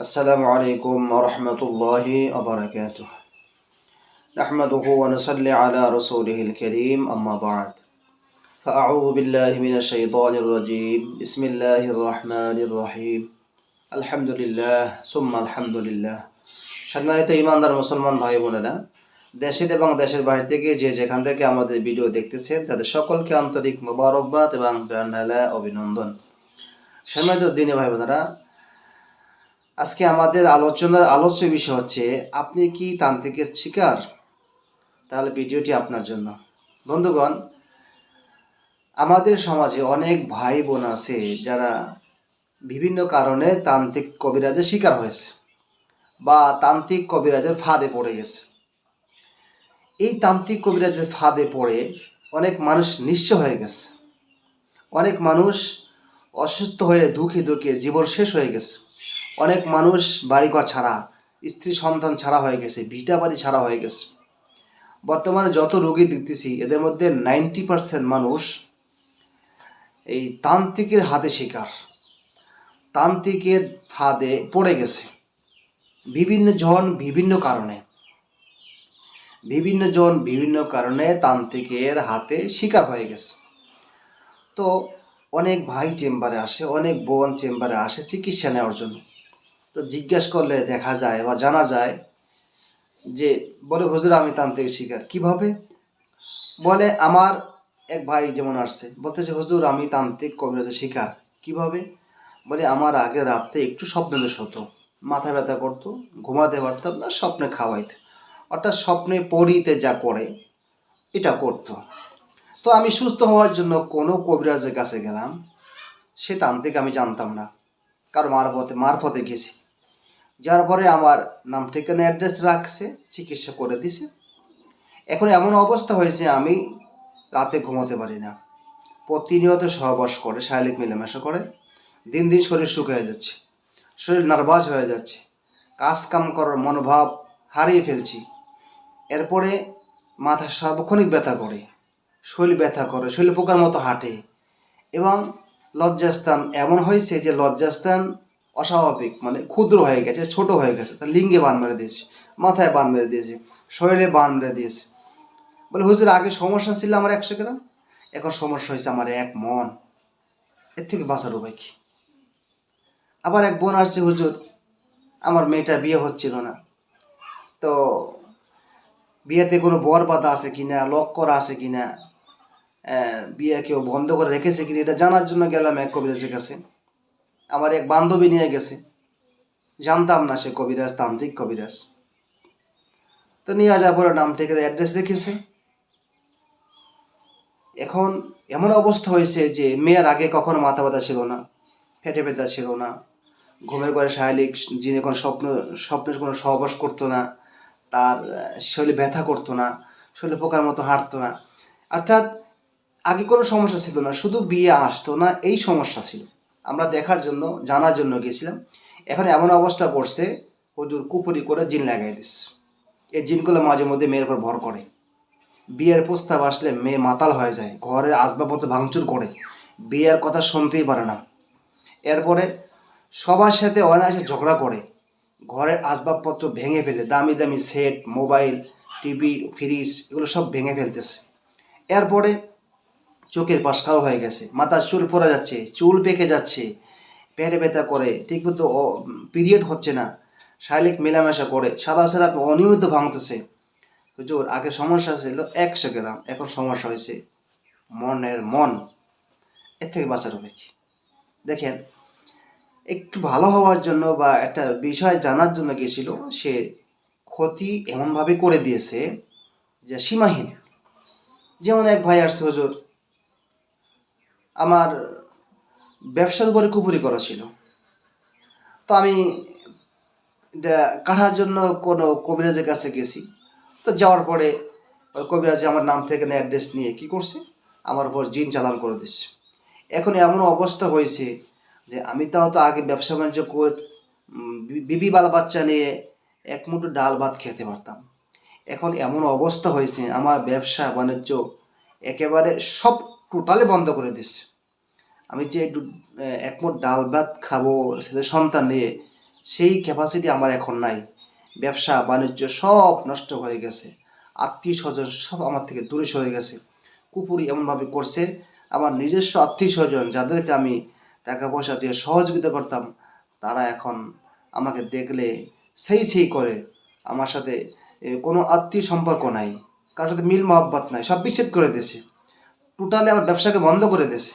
السلام عليكم ورحمة الله وبركاته نحمده ونصلي على رسوله الكريم أما بعد فأعوذ بالله من الشيطان الرجيم بسم الله الرحمن الرحيم الحمد لله ثم الحمد لله সম্মানিত ইমানদার মুসলমান ভাই বোনেরা দেশের এবং দেশের বাইরে থেকে যে যেখান থেকে আমাদের ভিডিও দেখতেছেন তাদের সকলকে আন্তরিক মোবারকবাদ এবং প্রাণঢালা অভিনন্দন সম্মানিত দিনে ভাই বোনেরা আজকে আমাদের আলোচনার আলোচ্য বিষয় হচ্ছে, আপনি কি তান্ত্রিকের শিকার? তাহলে ভিডিওটি আপনার জন্য। বন্ধুগণ, আমাদের সমাজে অনেক ভাই বোন আছে যারা বিভিন্ন কারণে তান্ত্রিক কবিরাজের শিকার হয়েছে বা তান্ত্রিক কবিরাজের ফাঁদে পড়ে গেছে। এই তান্ত্রিক কবিরাজের ফাঁদে পড়ে অনেক মানুষ নিঃস্ব হয়ে গেছে। অনেক মানুষ অসুস্থ হয়ে দুঃখে দুঃখে জীবন শেষ হয়ে গেছে। অনেক মানুষ বাড়িঘর ছাড়া, স্ত্রী সন্তান ছাড়া হয়ে গেছে, ভিটা বাড়ি ছাড়া হয়ে গেছে। বর্তমানে যত রোগী দেখতেছি, এদের মধ্যে নাইনটি পার্সেন্ট মানুষ এই তান্ত্রিকের হাতে শিকার। তান্ত্রিকের ফাঁদে পড়ে গেছে। বিভিন্ন জন বিভিন্ন কারণে। বিভিন্ন জন বিভিন্ন কারণে তান্ত্রিকের হাতে শিকার হয়ে গেছে। তো অনেক ভাই চেম্বারে আসে, অনেক বোন চেম্বারে আসে চিকিৎসা নেওয়ার জন্য। তো জিজ্ঞেস করলে দেখা যায় বা জানা যায় যে, বলে, হুজুর, আমি তান্ত্রিক শিকার। কীভাবে? বলে, আমার এক ভাই যেমন আসছে, বলতেছে, হুজুর, আমি তান্ত্রিক কবিরাজের শিকার। কীভাবে? বলে, আমার আগে রাত্রে একটু স্বপ্ন দোষ হতো মাথা ব্যথা করতো, ঘুমাতে পারতাম না, স্বপ্নে খাওয়াইতে। অর্থাৎ স্বপ্নে পরিতে যা করে, এটা করতো। তো আমি সুস্থ হওয়ার জন্য কোনো কবিরাজের কাছে গেলাম। সে তান্ত্রিক আমি জানতাম না। কারও মারফতে মারফতে গেছি। যার পরে আমার নাম ঠিকানা অ্যাড্রেস রাখছে, চিকিৎসা করে দিছে। এখন এমন অবস্থা হয়েছে, আমি রাতে ঘুমাতে পারি না। প্রতিনিয়ত সহবাস করে, শারীরিক মেলামেশা করে। দিন দিন শরীর শুকিয়ে যাচ্ছে, শরীর নার্ভাস হয়ে যাচ্ছে। কাজ কাম করার মনোভাব হারিয়ে ফেলছি। এরপরে মাথা সার্বক্ষণিক ব্যথা করে, শরীর ব্যথা করে, শরীর পোকার মতো হাঁটে। এবং লজ্জাস্থান এমন হয়েছে যে লজ্জাস্থান অস্বাভাবিক মানে ক্ষুদ্র হয়ে গেছে, ছোট হয়ে গেছে। তার লিঙ্গে বান মেরে দিয়েছে, মাথায় বান মেরে দিয়েছে, শরীরে বান মেরে দিয়েছে। বলে, হুজুর, আগে সমস্যা ছিল আমার একশো গ্রাম? এখন সমস্যা হয়েছে আমার এক মন। এর থেকে বাঁচার উপায় কি? আবার এক বোন আসছে, হুজুর, আমার মেয়েটা বিয়ে হচ্ছিল না। তো বিয়েতে কোনো বর বাধা আছে কিনা লক করা আছে কিনা বিয়ে কেউ বন্ধ করে রেখেছে কিনা এটা জানার জন্য গেলাম এক কবিরাজের কাছে। আমার এক বান্ধবী নিয়ে গেছে। জানতাম না সে কবিরাজ, তান্ত্রিক কবিরাজ। তো নিয়ে যাওয়ার পরে নাম থেকে অ্যাড্রেস রেখেছে এখন এমন অবস্থা হয়েছে যে মেয়ের আগে কখনো মাথা ব্যথা ছিল না ফেটে ব্যথা ছিল না, ঘুমের ঘরে শারীরিক যিনি কোনো স্বপ্ন, স্বপ্নের কোনো সহবাস করতো না, তার শরীরে ব্যথা করতো না, শরীরে পোকার মতো হাঁটতো না। অর্থাৎ আগে কোনো সমস্যা ছিল না, শুধু বিয়ে আসতো না, এই সমস্যা ছিল। আমরা দেখার জন্য, জানার জন্য গিয়েছিলাম এখন এমন অবস্থা পড়ছে হুজুর কুপুরি করে জিন লাগাই দিচ্ছে এই জিনগুলো মাঝে মধ্যে মেয়ের উপর ভর করে। বিয়ের প্রস্তাব আসলে মেয়ে মাতাল হয়ে যায়, ঘরের আসবাবপত্র ভাঙচুর করে। বিয়ের কথা শুনতেই পারে না। এরপরে সবার সাথে অনায়াসে ঝগড়া করে। ঘরের আসবাবপত্র ভেঙে ফেলে, দামি দামি সেট, মোবাইল, টিভি, ফ্রিজ, এগুলো সব ভেঙে ফেলতেছে। এরপরে চোখের পাশ কালো হয়ে গেছে, মাথার চুল পড়ে যাচ্ছে, চুল পেকে যাচ্ছে, পেটে ব্যথা করে, ঠিকমতো পিরিয়ড হচ্ছে না, শারীরিক মেলামেশা করে, সাদা সাদা অনিয়মিত ভাঙতেছে। হুজুর, আগে সমস্যা ছিল একশো গ্রাম, এখন সমস্যা হয়েছে মনের মন। এর থেকে বাঁচার হবে কি? দেখেন, একটু ভালো হওয়ার জন্য বা একটা বিষয় জানার জন্য গেছিল সে ক্ষতি এমনভাবে করে দিয়েছে যে সীমাহীন। যেমন এক ভাই আসছে, হুজুর আমার ব্যবসার উপরে কুপুরি করা ছিল। তো আমি এটা কাটার জন্য কোনো কবিরাজের কাছে গেছি। তো যাওয়ার পরে ওই কবিরাজ আমার নাম থেকে অ্যাড্রেস নিয়ে কি করছে? আমার উপর জিন চালান করে দিচ্ছে। এখন এমন অবস্থা হয়েছে যে আমি তাও তো আগে ব্যবসা বাণিজ্য করে বিবি বাল বাচ্চা নিয়ে এক মুঠো ডাল ভাত খেতে পারতাম। এখন এমন অবস্থা হয়েছে, আমার ব্যবসা বাণিজ্য একেবারে সব টোটালি বন্ধ করে দিচ্ছে আমি যে একটু আহ, এক মুঠ ডাল ভাত খাব সেটা সন্তান নিয়ে সেই ক্যাপাসিটি আমার এখন নাই। ব্যবসা বাণিজ্য সব নষ্ট হয়ে গেছে। আত্মীয় স্বজন সব আমার থেকে দূরে সরে গেছে। কুপুরি এমনভাবে করছে আমার নিজস্ব আত্মীয় স্বজন যাদেরকে আমি টাকা পয়সা দিয়ে সহযোগিতা করতাম তারা এখন আমাকে দেখলে সেই সেই করে। আমার সাথে কোনো আত্মীয় সম্পর্ক নাই। কারোর সাথে মিল মহব্বত নাই সব বিচ্ছেদ করে দিয়েছে। টোটালি আমার ব্যবসাকে বন্ধ করে দিয়েছে।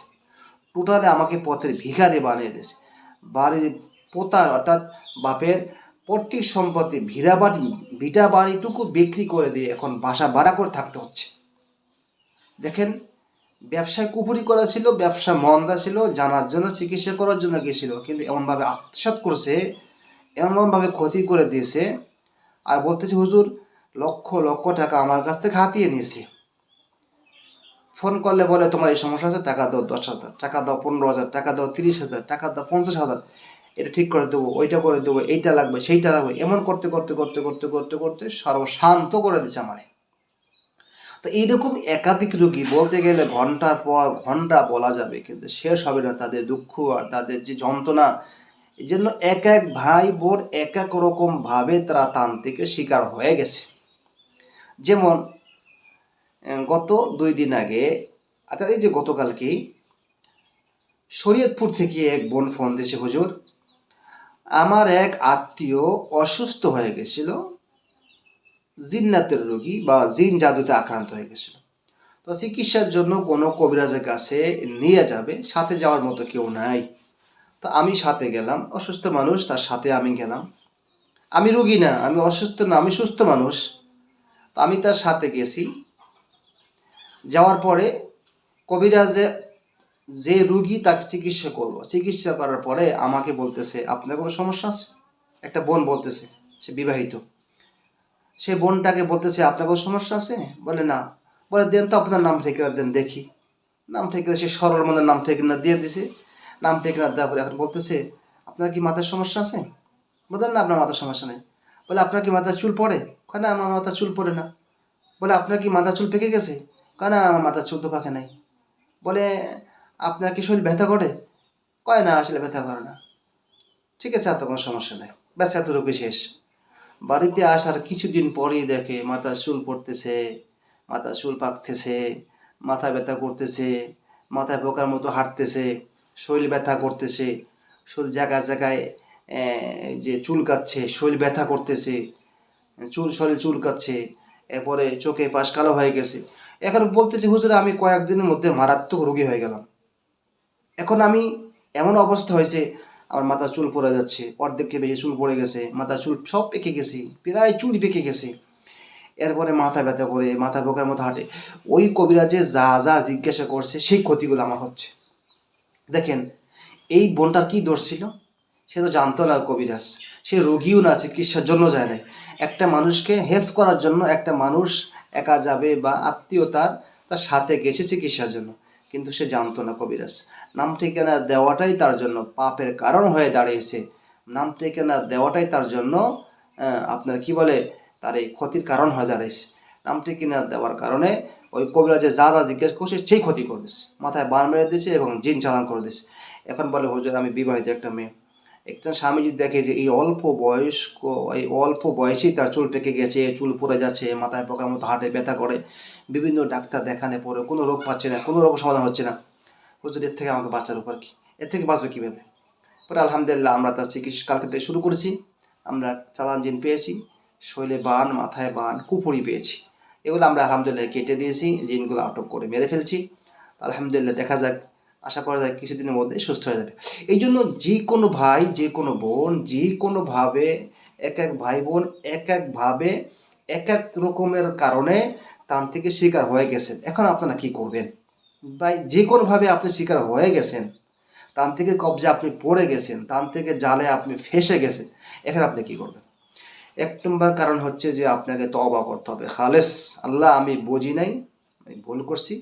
টোটালি আমাকে পথের ভিখারি বানিয়ে দিয়েছে। বাড়ির পোতা অর্থাৎ বাপের প্রত্যেক সম্পত্তি, ভিড়া বাড়ি, ভিটা বাড়িটুকু বিক্রি করে দিয়ে এখন বাসা ভাড়া করে থাকতে হচ্ছে। দেখেন, ব্যবসায় কুপুরি করা ছিল, ব্যবসা মন্দা ছিল, জানার জন্য, চিকিৎসা করার জন্য গেছিল, কিন্তু এমনভাবে আত্মসাৎ করছে, এমনভাবে ক্ষতি করে দিয়েছে, আর বলতেছে, হুজুর, লক্ষ লক্ষ টাকা আমার কাছ থেকে হাতিয়ে নিয়েছে। ফোন করলে বলে, তোমার এই সমস্যা আছে, টাকা দাও দশ হাজার, টাকা দাও পনেরো হাজার, টাকা দাও তিরিশ হাজার, টাকা দাও পঞ্চাশ হাজার, এটা ঠিক করে দেবো, ওইটা করে দেবো, এইটা লাগবে, সেইটা লাগবে। এমন করতে করতে করতে করতে করতে করতে সর্বশান্ত করে দিচ্ছে আমারে। তো এইরকম একাধিক রোগী বলতে গেলে ঘণ্টার পর ঘণ্টা বলা যাবে, কিন্তু শেষ হবে না তাদের দুঃখ আর তাদের যে যন্ত্রণা। এই জন্য এক এক ভাই বোন এক এক রকম ভাবে তারা তান্ত্রিকের শিকার হয়ে গেছে। যেমন গত দুই দিন আগে, অর্থাৎ এই যে গতকালকে শরীয়তপুর থেকে এক বোন ফোন দিয়েছে, হুজুর, আমার এক আত্মীয় অসুস্থ হয়ে গেছিল, জিন্নাতের রোগী বা জিন জাদুতে আক্রান্ত হয়ে গেছিল। তো চিকিৎসার জন্য কোনো কবিরাজের কাছে নিয়ে যাবে, সাথে যাওয়ার মতো কেউ নাই। তো আমি সাথে গেলাম, অসুস্থ মানুষ, তার সাথে আমি গেলাম। আমি রুগী না, আমি অসুস্থ না, আমি সুস্থ মানুষ। তো আমি তার সাথে গেছি যাওয়ার পরে কবিরাজে যে যে রুগী তাকে চিকিৎসা করব চিকিৎসা করার পরে আমাকে বলতেছে, আপনার কোনো সমস্যা আছে? একটা বোন বলতেছে, সে বিবাহিত। সে বোনটাকে বলতেছে, আপনার কোনো সমস্যা আছে? বলে, না। বলে, দেন তো আপনার নাম ঠিকানা দেন, দেখি। নাম ঠিকানা, সে সরল মনের নাম ঠিকানা দিয়ে দিছে। নাম ঠিকানা দেওয়ার পরে এখন বলতেছে, আপনার কি মাথার সমস্যা আছে? বলেন না, আপনার মাথার সমস্যা নেই। বলে, আপনার কি মাথার চুল পড়ে? না, আমার মাথার চুল পড়ে না। বলে, আপনার কি মাথার চুল পেকে গেছে? কয় না আমার মাথার চুল তো পাকে নাই। বলে, আপনার কি শরীর ব্যথা করে? কয়, না, আসলে ব্যথা করে না। ঠিক আছে, আর তো কোনো সমস্যা নেই। ব্যাস এতটুকু শেষ। বাড়িতে আসার কিছুদিন পরেই দেখে মাথার চুল পড়তেছে, মাথার চুল পাকতেছে, মাথা ব্যথা করতেছে, মাথায় পোকার মতো হাঁটতেছে, শরীর ব্যথা করতেছে, শরীর জায়গায় জায়গায় যে চুলকাচ্ছে শরীর ব্যথা করতেছে, চুল, শরীর চুলকাচ্ছে এরপরে চোখে পাশ কালো হয়ে গেছে। এখন বলতেছে, হুজুর, আমি কয়েকদিনের মধ্যে মারাত্মক রোগী হয়ে গেলাম। এখন আমি এমন অবস্থা হয়েছে, আমার মাথা চুল পড়ে যাচ্ছে, অর্ধেককে বেশি চুল পড়ে গেছে মাথা চুল সব পেকে গেছে, প্রায় চুল পেকে গেছে। এরপরে মাথা ব্যথা করে, মাথা পোকার মতো হাঁটে। ওই কবিরাজে যা যা জিজ্ঞাসা করছে, সেই ক্ষতিগুলো আমার হচ্ছে। দেখেন, এই বোনটার কি দোষ ছিল? সে তো জানতো না কবিরাজ। সে রোগীও না, চিকিৎসার জন্য যায় না একটা মানুষকে হেল্প করার জন্য একটা মানুষ একা যাবে বা আত্মীয়তার তার সাথে গেছে চিকিৎসার জন্য। কিন্তু সে জানতো না কবিরাজ। নাম ঠিকানা দেওয়াটাই তার জন্য পাপের কারণ হয়ে দাঁড়িয়েছে। নাম ঠিকানা দেওয়াটাই তার জন্য আপনার কি বলে, তার এই ক্ষতির কারণ হয়ে দাঁড়িয়েছে। নাম ঠিকানা দেওয়ার কারণে ওই কবিরাজে যা যা জিজ্ঞেস করছে, সেই ক্ষতি করে দিচ্ছে মাথায় বান মেরে দিয়েছে এবং জিন চালান করে দিচ্ছে এখন বলে, হুজুর, আমি বিবাহিত একটা মেয়ে। একটা স্বামী যদি দেখে যে এই অল্প বয়স্ক, এই অল্প বয়সেই তার চুল পেকে গেছে, চুল পড়ে যাচ্ছে, মাথায় পোকার মতো হাটে ব্যথা করে, বিভিন্ন ডাক্তার দেখানে পরে কোনো রোগ পাচ্ছে না, কোনো রোগ সমাধান হচ্ছে না হুজুর এর থেকে আমাকে বাঁচার উপর কি? এর থেকে বাঁচবে কীভাবে? পরে আলহামদুলিল্লাহ আমরা তার চিকিৎসা কালকে থেকে শুরু করেছি, আমরা চালান জিন পেয়েছি শৈলে বান, মাথায় বান কুপুরি পেয়েছি। এগুলো আমরা আলহামদুলিল্লাহ কেটে দিয়েছি, জিনগুলো আটক করে মেরে ফেলছি। আলহামদুলিল্লাহ দেখা যাক আশা করা যায় কিছুদিনের মধ্যে সুস্থ হয়ে যাবে। এই জন্য যে কোনো ভাই যে কোনো বোন যে কোনোভাবে এক এক ভাই বোন, এক একভাবে এক এক রকমের কারণে তান্ত্রিকের শিকার হয়ে গেছেন। এখন আপনারা কি করবেন? ভাই যে কোনোভাবে আপনি শিকার হয়ে গেছেন, তান্ত্রিকের কবজে আপনি পড়ে গেছেন, তান্ত্রিকের জালে আপনি ফেসে গেছেন, এখানে আপনি কি করবেন? এক নম্বর কারণ হচ্ছে যে আপনাকে তবা করতে হবে। খালেস, আল্লাহ আমি বুঝি নাই, আমি ভুল করছি।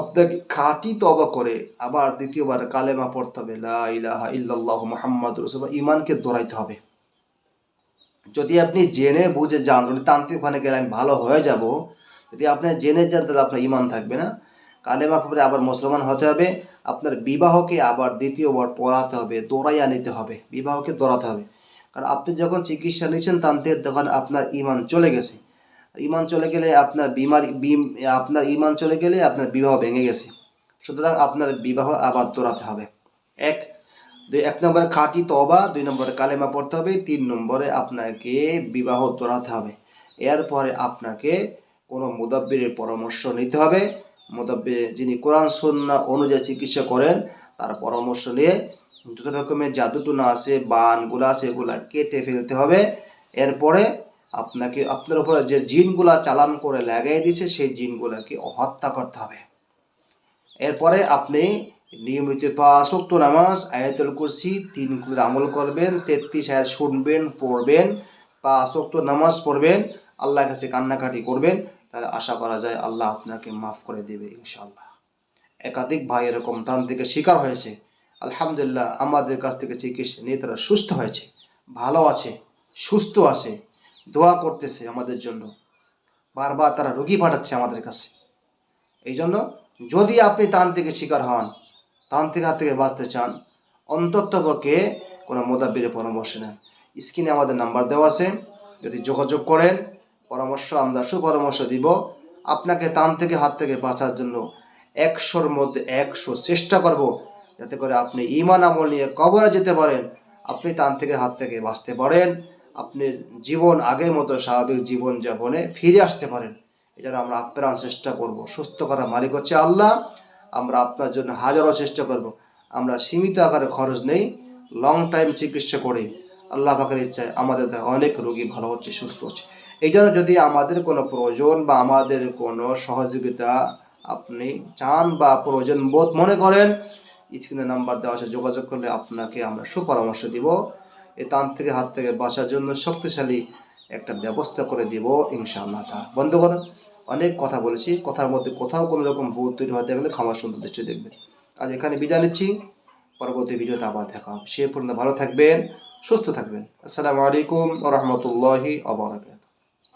আপনাকে খাঁটি তবা করে আবার দ্বিতীয়বার কালেমা পড়তে হবে, লা ইলাহা ইল্লাল্লাহু মুহাম্মাদুর রাসূলুল্লাহ ইমানকে দৌড়াইতে হবে। যদি আপনি জেনে বুঝে যান যদি তান্ত্রিক ওখানে গেলে আমি ভালো হয়ে যাব, যদি আপনি জেনে যান, তাহলে আপনার ইমান থাকবে না। কালেমা পড়ে আবার মুসলমান হতে হবে, আপনার বিবাহকে আবার দ্বিতীয়বার পড়াতে হবে, দৌড়াইয়া নিতে হবে, বিবাহকে দৌড়াতে হবে। কারণ আপনি যখন চিকিৎসা নিচ্ছেন তান্ত্রিক, তখন আপনার ইমান চলে গেছে। ইমান চলে গেলে আপনার বিমার বিম- আপনার ইমান চলে গেলে আপনার বিবাহ ভেঙে গেছে। সুতরাং আপনার বিবাহ আবার দৌড়াতে হবে। এক, দুই, এক নম্বরে খাঁটি তবা দুই নম্বরে কালেমা পড়তে হবে, তিন নম্বরে আপনাকে বিবাহ দৌড়াতে হবে। এরপরে আপনাকে কোনো মুদাব্বিরের পরামর্শ নিতে হবে। মুদাব্বির যিনি কোরআন সন্না অনুযায়ী চিকিৎসা করেন, তার পরামর্শ নিয়ে যত রকমের জাদুটুনা আছে, বানগুলো আছে, এগুলা কেটে ফেলতে হবে। এরপরে আপনাকে, আপনার উপরে যে জিনগুলা চালান করে লাগাই দিয়েছে সেই জিনগুলাকে হত্যা করতে হবে। এরপরে আপনি নিয়মিত পাঁচ ওয়াক্ত নামাজ, আয়াতুল কুরসি, তিন কুলের আমল করবেন, তেত্রিশ আয়াত শুনবেন, পড়বেন, পাঁচ ওয়াক্ত নামাজ পড়বেন, আল্লাহর কাছে কান্নাকাটি করবেন, তাহলে আশা করা যায় আল্লাহ আপনাকে মাফ করে দেবে ইনশাআল্লাহ। একাধিক ভাই এরকম তান্ত্রিকের শিকার হয়েছে। আলহামদুলিল্লাহ, আমাদের কাছ থেকে চিকিৎসা নিয়ে তারা সুস্থ হয়েছে, ভালো আছে, সুস্থ আছে। দোয়া করতেছে আমাদের জন্য। বারবার তারা রোগী পাঠাচ্ছে আমাদের কাছে। এই জন্য যদি আপনি তান্ত্রিকের শিকার হন, তান্ত্রিক হাত থেকে বাঁচতে চান অন্ততপক্ষে কোনো মোদাব্বিরের পরামর্শ নেন। স্ক্রিনে আমাদের নাম্বার দেওয়া আছে, যদি যোগাযোগ করেন, পরামর্শ আমরা সুপরামর্শ দিব। আপনাকে তান্ত্রিকের হাত থেকে বাঁচার জন্য একশোর মধ্যে একশো চেষ্টা করব, যাতে করে আপনি ইমান আমল নিয়ে কবরে যেতে পারেন। আপনি তান্ত্রিকের হাত থেকে বাঁচতে পারেন। আপনি জীবন আগের মতো স্বাভাবিক জীবন যাপনে ফিরে আসতে পারেন। এটা আমরা আপ্রাণ চেষ্টা করব। সুস্থ করার মালিক হচ্ছে আল্লাহ। আমরা আপনার জন্য হাজারো চেষ্টা করব। আমরা সীমিত আকারে খরচ নেই লং টাইম চিকিৎসা করে। আল্লাহ পাকের ইচ্ছায় আমাদের অনেক রোগী ভালো হচ্ছে, সুস্থ হচ্ছে। এই জন্য যদি আমাদের কোনো প্রয়োজন বা আমাদের কোনো সহযোগিতা আপনি চান বা প্রয়োজন বোধ মনে করেন, স্ক্রিনে নাম্বার দেওয়া আছে, যোগাযোগ করলে আপনাকে আমরা সুপরামর্শ দিব। এই তান্ত্রিক হাত থেকে বাঁচার জন্য শক্তিশালী একটা ব্যবস্থা করে দিব ইনশাআল্লাহ তা। বন্ধ করেন অনেক কথা বলেছি, কথার মধ্যে কোথাও কোনো রকম ভুল তৈরি হতে গেলে ক্ষমা সুন্দর দৃষ্টি দেখবেন। আজ এখানে বিদায় নিচ্ছি, পরবর্তী ভিডিওতে আবার দেখা হবে। সে পর্যন্ত ভালো থাকবেন, সুস্থ থাকবেন। আসসালামু আলাইকুম রহমতুল্লাহি আবরাকাত